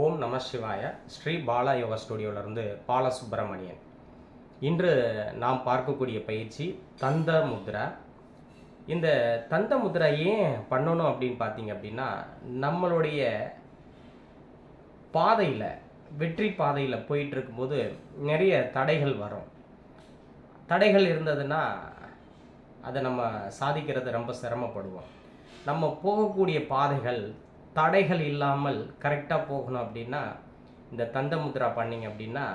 ஓம் நம சிவாய. ஸ்ரீ பாலா யோகா ஸ்டுடியோவிலிருந்து பாலசுப்பிரமணியன் இன்று நாம் பார்க்கக்கூடிய பயிற்சி தந்த முத்ரா. இந்த தந்த முத்ரா ஏன் பண்ணணும் அப்படின்னு பார்த்தீங்க அப்படின்னா நம்மளுடைய பாதையில் வெற்றி பாதையில் போயிட்டு இருக்கும்போது நிறைய தடைகள் வரும். தடைகள் இருந்ததுன்னா அதை நம்ம சாதிக்கிறது ரொம்ப சிரமப்படுவோம். நம்ம போகக்கூடிய பாதைகள் தடைகள் இல்லாமல் கரெக்டாக போகணும் அப்படின்னா இந்த தந்த முத்ரா பண்ணிங்க அப்படின்னா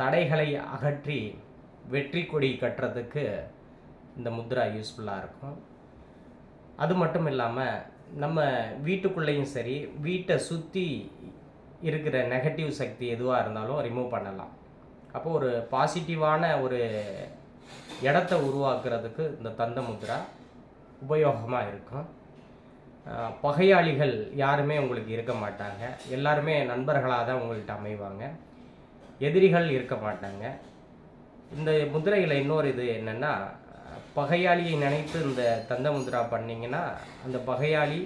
தடைகளை அகற்றி வெற்றி கொடி கட்டுறதுக்கு இந்த முத்ரா யூஸ்ஃபுல்லாக இருக்கும். அது மட்டும் இல்லாமல் நம்ம வீட்டுக்குள்ளேயும் சரி வீட்டை சுற்றி இருக்கிற நெகட்டிவ் சக்தி எதுவாக இருந்தாலும் ரிமூவ் பண்ணலாம். அப்போது ஒரு பாசிட்டிவான ஒரு இடத்த உருவாக்குறதுக்கு இந்த தந்த முத்ரா உபயோகமாக இருக்கும். பகையாளிகள் யாருமே உங்களுக்கு இருக்க மாட்டாங்க. எல்லாருமே நண்பர்களாக தான் உங்கள்கிட்ட அமைவாங்க. எதிரிகள் இருக்க மாட்டாங்க. இந்த முதிரையில் இன்னொரு இது என்னென்னா பகையாளியை நினைத்து இந்த தந்த முதிரா பண்ணிங்கன்னா அந்த பகையாளி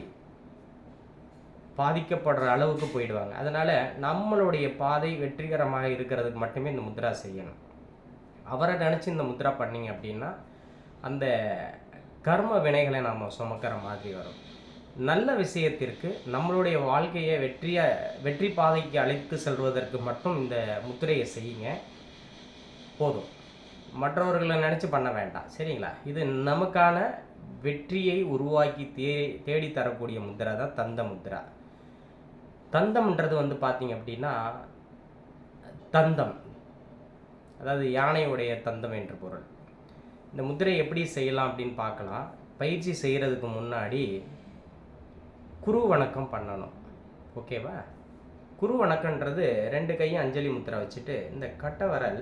பாதிக்கப்படுற அளவுக்கு போயிடுவாங்க. அதனால் நம்மளுடைய பாதை வெற்றிகரமாக இருக்கிறதுக்கு மட்டுமே இந்த முத்ரா செய்யணும். அவரை நினச்சி இந்த முத்ரா பண்ணீங்க அப்படின்னா அந்த கர்ம வினைகளை நாம் சுமக்கிற மாதிரி வரும். நல்ல விஷயத்திற்கு நம்மளுடைய வாழ்க்கையை வெற்றியை வெற்றி பாதைக்கு அழைத்து செல்வதற்கு மட்டும் இந்த முத்திரையை செய்யுங்க. போதும். மற்றவர்களை நினச்சி பண்ண வேண்டாம். சரிங்களா? இது நமக்கான வெற்றியை உருவாக்கி தே தேடி தரக்கூடிய முத்திரை தான் தந்த முத்திரா. தந்தம்ன்றது வந்து பார்த்தீங்க அப்படின்னா தந்தம். அதாவது யானையுடைய தந்தம் என்று பொருள். இந்த முத்திரை எப்படி செய்யலாம் அப்படின்னு பார்க்கலாம். பயிற்சி செய்கிறதுக்கு முன்னாடி குரு வணக்கம் பண்ணணும். ஓகேவா? குரு வணக்கன்றது ரெண்டு கையும் அஞ்சலி முத்திரை வச்சுட்டு இந்த கட்டவரல்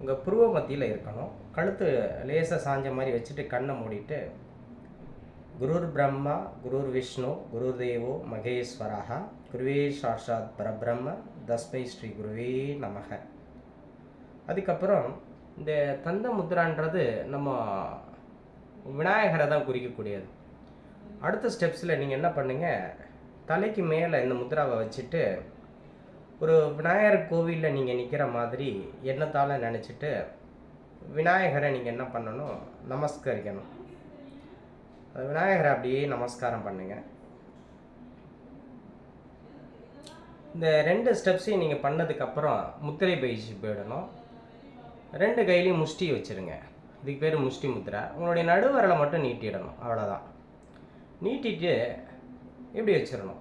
உங்கள் புருவ மத்தியில் இருக்கணும். கழுத்து லேசாக சாஞ்ச மாதிரி வச்சுட்டு கண்ணை மூடிட்டு குருர் பிரம்மா குருர் விஷ்ணு குருர் தேவோ மகேஸ்வரஹ குருவே சாஷாத் பரபிரம்ம தஸ்மை ஸ்ரீ குருவே நமக. அதுக்கப்புறம் இந்த தந்த முத்ரான்றது நம்ம விநாயகரை தான் குறிக்கக்கூடியது. அடுத்த ஸ்டெப்ஸில் நீங்கள் என்ன பண்ணுங்க? தலைக்கு மேலே இந்த முத்ராவை வச்சுட்டு ஒரு விநாயகர் கோவிலில் நீங்கள் நிற்கிற மாதிரி எண்ணத்தால் நினச்சிட்டு விநாயகரை நீங்கள் என்ன பண்ணணும்? நமஸ்கரிக்கணும். விநாயகரை அப்படியே நமஸ்காரம் பண்ணுங்கள் இந்த ரெண்டு ஸ்டெப்ஸையும் நீங்கள் பண்ணதுக்கப்புறம் முத்திரை பயிற்சி போயிடணும். ரெண்டு கையிலையும் முஷ்டி வச்சுருங்க. இதுக்கு பேர் முஷ்டி முத்திரை. உங்களுடைய நடுவரலை மட்டும் நீட்டிடணும். அவ்வளோதான் நீட்டிட்டு இப்படி வச்சிடணும்?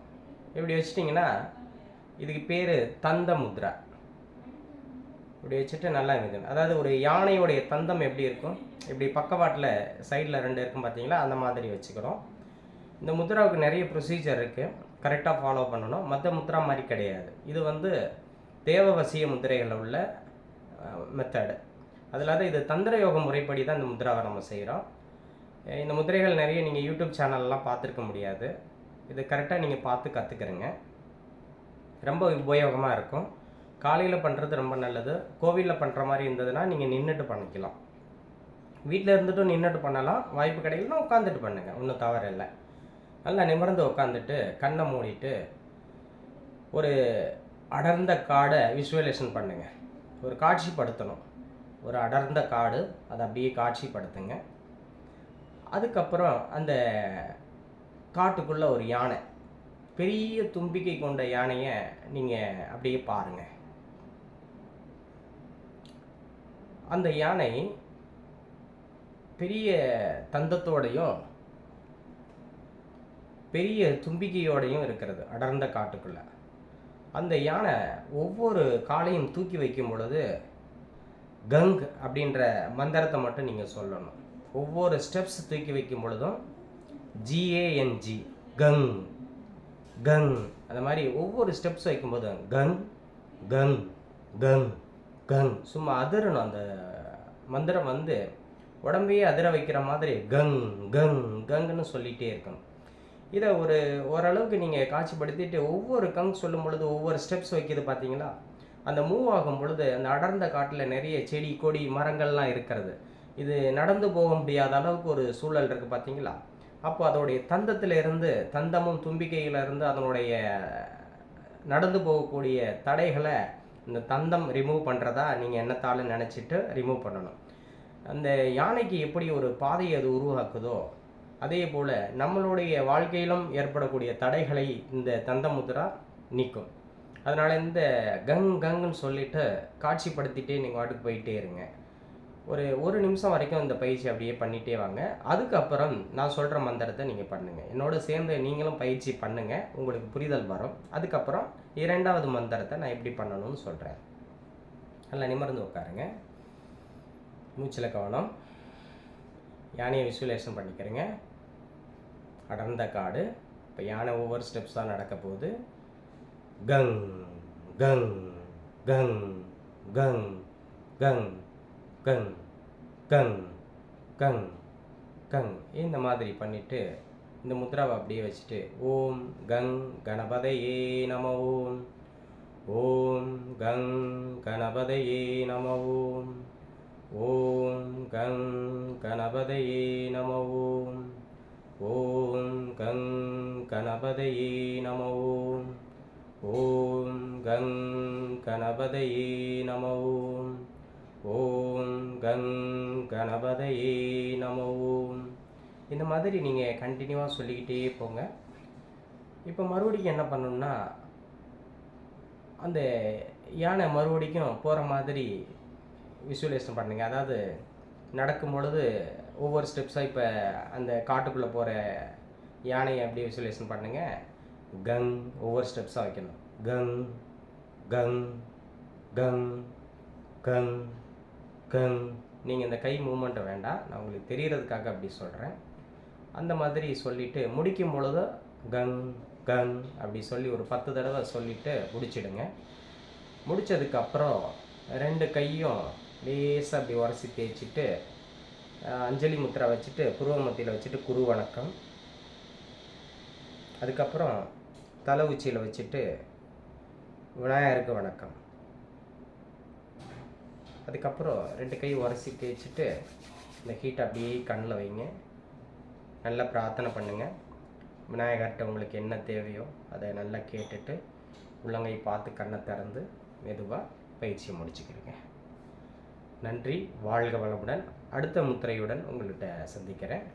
இப்படி வச்சிட்டிங்கன்னா இதுக்கு பேர் தந்த முத்ரா. இப்படி வச்சுட்டு நல்லா இருக்குது அதாவது ஒரு யானையுடைய தந்தம் எப்படி இருக்கும்? இப்படி பக்கவாட்டில் சைடில் ரெண்டு இருக்கும் பார்த்தீங்களா அந்த மாதிரி வச்சுக்கிறோம் இந்த முத்ராவுக்கு நிறைய ப்ரொசீஜர் இருக்குது கரெக்டாக ஃபாலோ பண்ணணும். மற்ற முத்ரா மாதிரி கிடையாது. இது வந்து தேவவசிய முத்திரைகளில் உள்ள மெத்தடு அது இல்லாத இது தந்திர யோக முறைப்படி தான் இந்த முத்ராவை நம்ம செய்கிறோம் இந்த முதிரைகள் நிறைய நீங்கள் யூடியூப் சேனல்லாம் பார்த்துருக்க முடியாது. இது கரெக்டாக நீங்கள் பார்த்து கற்றுக்கிறங்க ரொம்ப உபயோகமாக இருக்கும். காலையில் பண்ணுறது ரொம்ப நல்லது. கோவிலில் பண்ணுற மாதிரி இருந்ததுன்னா நீங்கள் நின்றுட்டு பண்ணிக்கலாம். வீட்டில் இருந்துட்டும் நின்றுட்டு பண்ணலாம். வாய்ப்பு கிடைக்கலன்னா உட்காந்துட்டு பண்ணுங்கள் ஒன்றும் தவறு இல்லை. நல்லா நிமிர்ந்து உட்காந்துட்டு கண்ணை மூடிட்டு ஒரு அடர்ந்த காடை விஷுவலேஷன் பண்ணுங்கள் ஒரு காட்சிப்படுத்தணும். ஒரு அடர்ந்த காடு அதை அப்படியே காட்சிப்படுத்துங்க. அதுக்கப்புறம் அந்த காட்டுக்குள்ளே ஒரு யானை. பெரிய தும்பிக்கை கொண்ட யானையை நீங்கள் அப்படியே பாருங்கள் அந்த யானை பெரிய தந்தத்தோடையும் பெரிய தும்பிக்கையோடையும் இருக்கிறது அடர்ந்த காட்டுக்குள்ளே. அந்த யானை ஒவ்வொரு காலையும் தூக்கி வைக்கும் பொழுது கங் அப்படின்ற மந்திரத்தை மட்டும் நீங்கள் சொல்லணும். ஒவ்வொரு ஸ்டெப்ஸ் தூக்கி வைக்கும் பொழுதும் ஜிஏஎன்ஜி கங் கங். அந்த மாதிரி ஒவ்வொரு ஸ்டெப்ஸ் வைக்கும்போதும் கங் கங் கங் கங். சும்மா அதிரணும். அந்த மந்திரம் வந்து உடம்பையே அதிர வைக்கிற மாதிரி கங் கங் கங்னு சொல்லிகிட்டே இருக்கணும். இதை ஒரு ஓரளவுக்கு நீங்கள் காட்சிப்படுத்திட்டு ஒவ்வொரு கங் சொல்லும் பொழுது ஒவ்வொரு ஸ்டெப்ஸ் வைக்கிது பார்த்தீங்களா? அந்த மூவ் ஆகும் பொழுது அந்த அடர்ந்த காட்டில் நிறைய செடி கொடி மரங்கள்லாம் இருக்கிறது. இது நடந்து போக முடியாத அளவுக்கு ஒரு சூழல் இருக்குது பார்த்தீங்களா அப்போ அதோடைய தந்தத்தில் இருந்து தந்தமும் தும்பிக்கையிலிருந்து அதனுடைய நடந்து போகக்கூடிய தடைகளை இந்த தந்தம் ரிமூவ் பண்ணுறதா நீங்கள் என்னத்தாலும் நினச்சிட்டு ரிமூவ் பண்ணணும். அந்த யானைக்கு எப்படி ஒரு பாதையை அது உருவாக்குதோ அதே போல் நம்மளுடைய வாழ்க்கையிலும் ஏற்படக்கூடிய தடைகளை இந்த தந்தமுத்ரா நீக்கும். அதனால் இந்த கங் கங்குன்னு சொல்லிட்டு காட்சிப்படுத்திட்டே நீங்கள் வாட்டுக்கு போயிட்டே இருங்க. ஒரு ஒரு நிமிஷம் வரைக்கும் இந்த பயிற்சி அப்படியே பண்ணிகிட்டே வாங்க. அதுக்கப்புறம் நான் சொல்கிற மந்திரத்தை நீங்கள் பண்ணுங்கள் என்னோட சேர்ந்து நீங்களும் பயிற்சி பண்ணுங்கள் உங்களுக்கு புரிதல் வரும். அதுக்கப்புறம் இரண்டாவது மந்திரத்தை நான் எப்படி பண்ணணும்னு சொல்கிறேன் நல்லா நிமிர்ந்து உட்காருங்க. மூச்சில் கவனம். யானையை விசுவலேஷன் பண்ணிக்கிறேங்க. அடர்ந்த காடு. இப்போ யானை ஒவ்வொரு ஸ்டெப்ஸாக நடக்க போகுது. கங் கங் கங் கங் கங். கங் கங் கங் கங் இந்த மாதிரி பண்ணிட்டு இந்த முத்ராவை அப்படியே வச்சுட்டு ஓம் கங் கணபதையே நம ஓம். ஓம் கங் கணபதையே நம ஓம். ஓம் கங் கணபதையே நம ஓம். ஓம் கங் கணபதையே நம ஓம். ஓம் கங் கணபதையே நம ஓம். ஓம் கணபதையே நம இந்த மாதிரி நீங்கள் கண்டினியூவாக சொல்லிக்கிட்டே போங்க. இப்போ மறுபடியும் என்ன பண்ணணும்னா அந்த யானை மறுபடிக்கும் போகிற மாதிரி விசுவலேஷன் பண்ணுங்க. அதாவது நடக்கும் பொழுது ஒவ்வொரு ஸ்டெப்ஸாக இப்போ அந்த காட்டுக்குள்ளே போகிற யானையை அப்படியே விசுவலேஷன் பண்ணுங்க. கங் ஒவ்வொரு ஸ்டெப்ஸாக வைக்கணும். கங் கங் கங் கங் கங். நீங்கள் இந்த கை மூமெண்ட்டை வேண்டாம். நான் உங்களுக்கு தெரிகிறதுக்காக அப்படி சொல்கிறேன் அந்த மாதிரி சொல்லிவிட்டு முடிக்கும் பொழுது கங் கங் அப்படி சொல்லி ஒரு பத்து தடவை சொல்லிவிட்டு முடிச்சிடுங்க. முடித்ததுக்கப்புறம் ரெண்டு கையும் லேசாக அப்படி உரசி தேய்ச்சிட்டு அஞ்சலி முத்திரை வச்சுட்டு புருவ மத்தியில் வச்சுட்டு குரு வணக்கம். அதுக்கப்புறம் தலை உச்சியில் வச்சுட்டு விநாயகருக்கு வணக்கம். அதுக்கப்புறம் ரெண்டு கை உரசி தேய்ச்சிட்டு இந்த ஹீட் அப்படியே கண்ணில் வைங்க. நல்லா பிரார்த்தனை பண்ணுங்கள் விநாயகர்கிட்ட உங்களுக்கு என்ன தேவையோ அதை நல்லா கேட்டுட்டு உள்ளங்கை பார்த்து கண்ணை திறந்து மெதுவாக பயிற்சியை முடிச்சுக்கிறேங்க நன்றி. வாழ்க வளமுடன். அடுத்த முத்திரையுடன் உங்கள்கிட்ட சந்திக்கிறேன்.